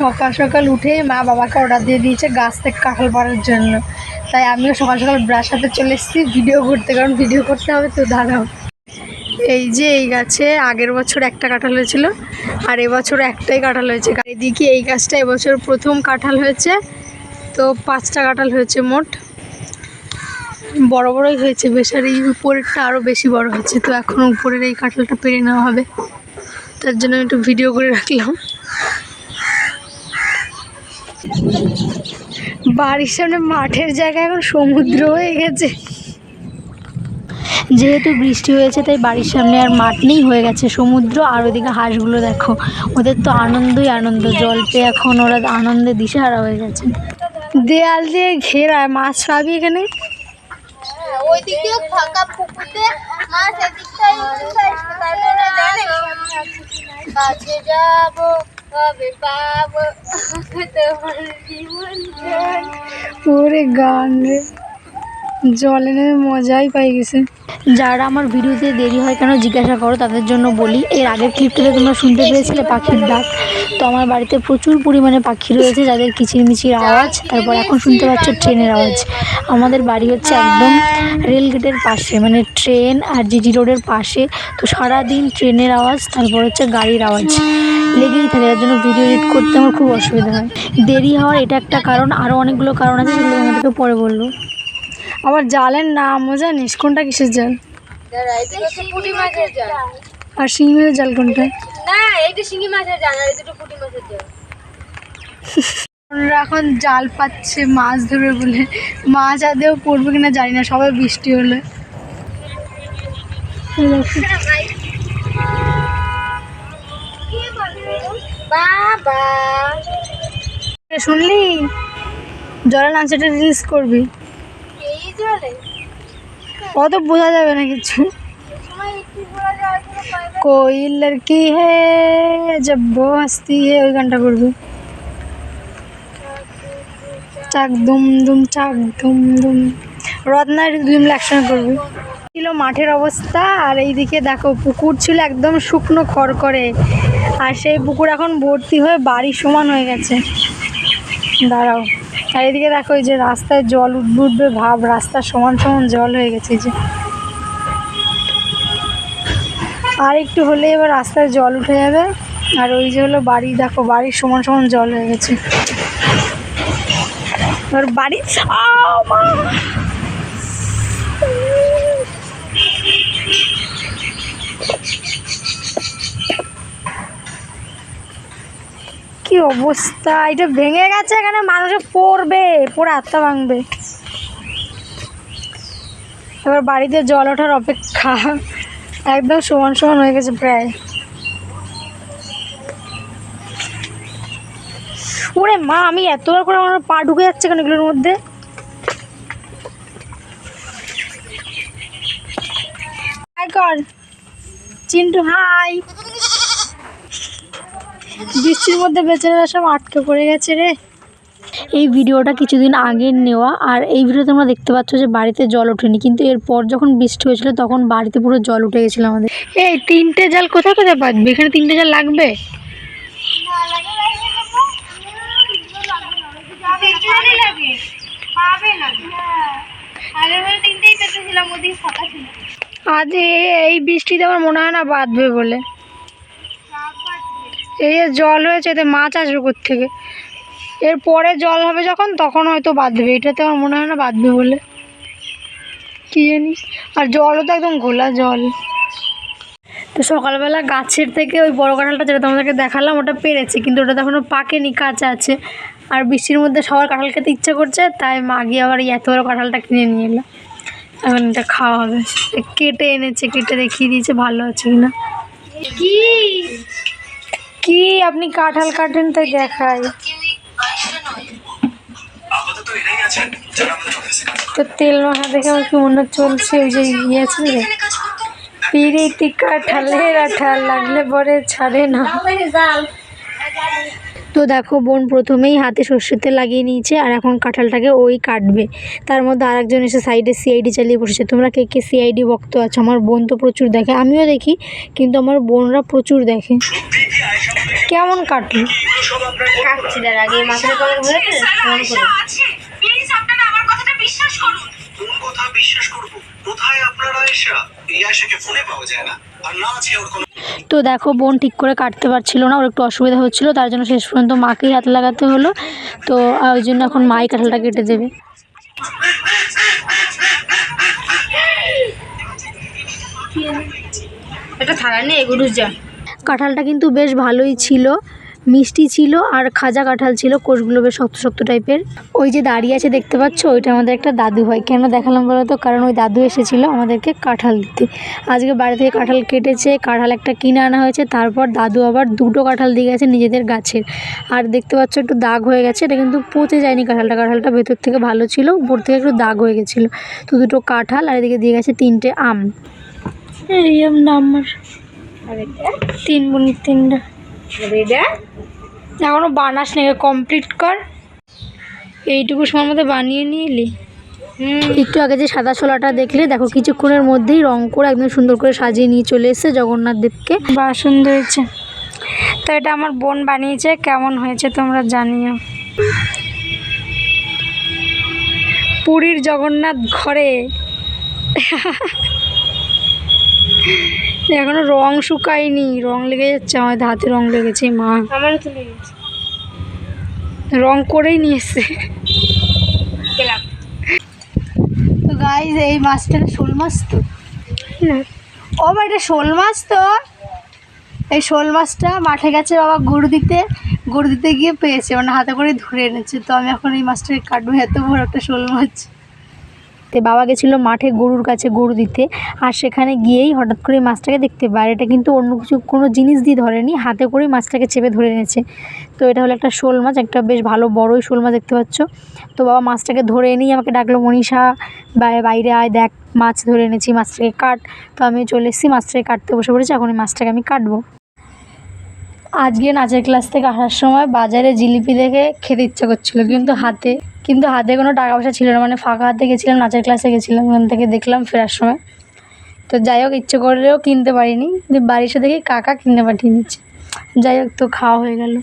সকাল সকাল উঠে মা বাবাকে অর্ডার দিয়ে দিয়েছে গাছ থেকে কাঁঠাল পাড়ার জন্য। তাই আমিও সকাল সকাল ব্রাশ হাতে চলে এসেছি। ভিডিও করতে, কারণ ভিডিও করতে হবে তো, দাঁড়াও। এই যে এই গাছে আগের বছর একটা কাঁঠাল হয়েছিল, আর এবছর একটাই কাঁঠাল হয়েছে। এদিকে এই গাছটা এবছর প্রথম কাঁঠাল হয়েছে, তো পাঁচটা কাঁঠাল হয়েছে মোট। বড় বড়ই হয়েছে বেশ আর এই উপরেরটা আরও বেশি বড় হয়েছে, তো এখন উপরের এই কাঁঠালটা পেরে নেওয়া হবে। তার জন্য একটু ভিডিও করে রাখলাম। বাড়ির সামনে মাঠের জায়গায় এখন সমুদ্র হয়ে গেছে। যেহেতু বৃষ্টি হয়েছে, তাই বাড়ির সামনে আর মাঠ নেই, হয়ে গেছে সমুদ্র। আর ওদিকে হাঁসগুলো দেখো, ওদের তো আনন্দই আনন্দ, জল পেয়ে এখন ওরা আনন্দে দিশেহারা হয়ে গেছে। দেয়াল দিয়ে ঘেরা, মাছ পাবি এখানে? পুকুরতে মাছ এদিকটাই তারপরে জন। গান রে। জলে নেমে মজাই পাই গেছে। যারা আমার ভিডিওতে দেরি হয় কেন জিজ্ঞাসা করো, তাদের জন্য বলি, এর আগের ক্লিপটাতে তোমরা শুনতে পেয়েছিলে পাখির ডাক। তো আমার বাড়িতে প্রচুর পরিমাণে পাখি রয়েছে, যাদের কিচিরমিচির আওয়াজ, তারপর এখন শুনতে পাচ্ছ ট্রেনের আওয়াজ। আমাদের বাড়ি হচ্ছে একদম রেল গেটের পাশে মানে ট্রেন আর জিটি রোডের পাশে। তো সারাদিন ট্রেনের আওয়াজ, তারপর হচ্ছে গাড়ির আওয়াজ। লেগেই থাকে যার জন্য ভিডিও এডিট করতে আমার খুব অসুবিধা হয়। দেরি হওয়ার এটা একটা কারণ আরও অনেকগুলো কারণ আছে সেগুলো আমাদেরকে পরে বলল আবার জালের নামও জানিস? কোনটা কিসের জাল? আর শিঙি মাছের জাল কোনটা এখন জাল পাচ্ছে মাছ ধরবে বলে। মাছ আদেও পড়বে কিনা জানি না সবাই বৃষ্টি হলে। বাবা। শুনলি? জলে নাচটা রিলিজ করবি। এই অত বোঝা যাবে না কিছু। কই লড়কি হে জব হস্তি হে ওই গানটা করবি। চাক দুম দুম চাক দুম দুম। রত্নার দুই মিলে একসঙ্গে করবি। ছিল মাঠের অবস্থা, আর এইদিকে দেখো পুকুর ছিল একদম শুকনো খড়কড়ে আর সেই পুকুর এখন ভর্তি হয়ে বাড়ি সমান হয়ে গেছে। দাঁড়াও। আর এদিকে দেখো এই যে রাস্তায় জল উঠবে উঠবে ভাব রাস্তার সমান সমান জল হয়ে গেছে যে। আর একটু হলে এবার রাস্তায় জল উঠে যাবে। আর ওই যে হলো বাড়ি, দেখো বাড়ির সমান সমান জল হয়ে গেছে। এবার বাড়ি! কি অবস্থা? এটা ভেঙে গেছে এখানে, মানুষে পড়বে পড়ে আত্মা ভাঙবে। এবার বাড়িতে জল ওঠার অপেক্ষা। একদম সমান সমান হয়ে গেছে প্রায়। ওরে মা, আমি এতবার করে আমার পা ঢুকে যাচ্ছে কেন এগুলোর মধ্যে? কর চিন্টু হাই বৃষ্টির মধ্যে বেচারা সব আটকে পড়ে গেছে রে এই ভিডিওটা কিছুদিন আগের নেওয়া আর এই ভিডিও তোমরা দেখতে পাচ্ছ যে বাড়িতে জল ওঠেনি কিন্তু এরপর যখন বৃষ্টি হয়েছিল তখন বাড়িতে পুরো জল উঠে গেছিল আমাদের এই তিনটে জাল কোথায় কোথায় বাঁধবে এখানে তিনটে জাল লাগবে তিনটেই পেতেছিলাম ফাঁকা ছিল আজ এই বৃষ্টিতে আমার মনে হয় না বাঁধবে বলে। এই যে জল হয়েছে, এতে মাছ আসবে থেকে এরপরে জল হবে যখন, তখন হয়তো বাঁধবে। এটাতে আমার মনে হয় না বাঁধবে বলে। কি জানি আর জলও তো একদম ঘোলা জল। তো সকালবেলা গাছের থেকে ওই বড় কাঁঠালটা যেটা তোমাদেরকে দেখালাম, ওটা পেরেছে, কিন্তু ওটা তো এখনও পাকেনি, কাঁচা আছে। আর বৃষ্টির মধ্যে সবার কাঁঠাল খেতে ইচ্ছে করছে, তাই মা গিয়ে আবার এত বড় কাঁঠালটা কিনে নিয়ে এলো। এখন এটা খাওয়া হবে। কেটে এনেছে কেটে দেখিয়ে দিয়েছে ভালো আছে কিনা। কি? কি? আপনি কাঁঠাল কাটেন তাই দেখাই। তো তেল মাখা দেখে আমার কি মনে চলছে ওই যে ইয়ে আছে রে পিরিতি কাঁঠালের আঠাল লাগলে পরে ছাড়ে না। জাল তো দেখো বোন প্রথমেই হাতে সর্ষেতে লাগিয়ে নিয়েছে আর এখন কাঁঠালটাকে ওই কাটবে। তার মধ্যে আরেকজন এসে সাইডে সিআইডি চালিয়ে বসেছে। তোমরা কে কে সিআইডি ভক্ত আছো? আমার বোন তো প্রচুর দেখে। আমিও দেখি কিন্তু আমার বোনরা প্রচুর দেখে। কেমন কাটলো? কাটছি দাঁড়া আগে মাথাটা কেমন হয়েছে ফোন প্লিজ আপনারা আমার কথাটা বিশ্বাস করুন। কোন কথা বিশ্বাস করব? কোথায় আপনার আয়েশা এই আয়েশাকে ফোনে পাওয়া যায় না। তো দেখো বোন ঠিক করে কাটতে পারছিল না ওর একটু অসুবিধা হচ্ছিল তার জন্য শেষ পর্যন্ত মাকেই হাত লাগাতে হলো। তো ওই জন্য এখন মাই কাঁঠালটা কেটে দেবে। একটা থালা নিয়ে এগুলো যা। কাঁঠালটা কিন্তু বেশ ভালোই ছিল। মিষ্টি ছিল আর খাজা কাঁঠাল ছিল, কোষগুলো বেশ শক্ত শক্ত টাইপের। ওই যে দাঁড়িয়ে আছে দেখতে পাচ্ছ, ওইটা আমাদের একটা দাদু হয়। কেন দেখালাম বলো তো? কারণ ওই দাদু এসেছিল আমাদেরকে কাঁঠাল দিতে। আজকে বাড়ি থেকে কাঁঠাল কেটেছে, কাঁঠাল একটা কিনে আনা হয়েছে, তারপর দাদু আবার দুটো কাঁঠাল দিয়ে গেছে নিজেদের গাছের। আর দেখতে পাচ্ছ একটু দাগ হয়ে গেছে, এটা কিন্তু পচে যায়নি কাঁঠালটা। কাঁঠালটা ভেতর থেকে ভালো ছিল, উপর থেকে একটু দাগ হয়ে গেছিল। তো দুটো কাঁঠাল আর এদিকে দিয়ে গেছে তিনটে আম। এই আমার। তিন বোনের তিনটা। এটা এখনও বানাস নি কমপ্লিট কর। এইটুকু সময় মধ্যে বানিয়ে নিয়ে এলি একটু আগে যে সাদা ছোলাটা দেখলে দেখো কিছুক্ষণের মধ্যেই রং করে একদম সুন্দর করে সাজিয়ে নিয়ে চলে এসেছে জগন্নাথ দেবকে। বা সুন্দর হয়েছে তো এটা আমার বোন বানিয়েছে কেমন হয়েছে তোমরা জানিও। পুরীর জগন্নাথ ঘরে। এখনও রং শুকায়নি রং লেগে যাচ্ছে আমার হাতে রং লেগেছে মা। আমারও তুলে গেছে। রং করেই নিয়ে এসছে। তো গাইজ এই মাছটা শোল মাছ তো? ও বা এটা শোল মাছ তো? এই শোল মাছটা মাঠে গেছে বাবা গরু দিতে। গরু দিতে গিয়ে পেয়েছে মানে হাতে করে ধরে এনেছে। তো আমি এখন এই মাছটাকে কাটবো এত বড় একটা শোল মাছ। তে বাবা গেছিল মাঠে গরুর কাছে গরু দিতে, আর সেখানে গিয়েই হঠাৎ করে মাছটাকে দেখতে পায়। এটা কিন্তু অন্য কিছু, কোনো জিনিস দিয়ে ধরেনি, হাতে করেই মাছটাকে চেপে ধরে এনেছে। তো এটা হলো একটা শোল মাছ, একটা বেশ ভালো বড়ই শোল মাছ দেখতে পাচ্ছ। তো বাবা মাছটাকে ধরে এনেই আমাকে ডাকলো, মনীষা বাইরে আয়, দেখ, মাছ ধরে এনেছি, মাছটাকে কাট। তো আমি চলে এসেছি, মাছটাকে কাটতে বসে পড়েছি, এখন এই মাছটাকে আমি কাটবো। আজকে নাচের ক্লাস থেকে আসার সময় বাজারে জিলিপি দেখে খেতে ইচ্ছা করছিল, কিন্তু হাতে কিন্তু হাতে কোনো টাকা পয়সা ছিল না মানে ফাঁকা হাতে গেছিলাম, নাচের ক্লাসে গেছিলাম, ওখান থেকে দেখলাম ফেরার সময়। তো যাই হোক, ইচ্ছে করলেও কিনতে পারিনি, কিন্তু বাড়ির সাথে দেখি কাকা কিনে পাঠিয়ে দিচ্ছে। যাই হোক, তো খাওয়া হয়ে গেল।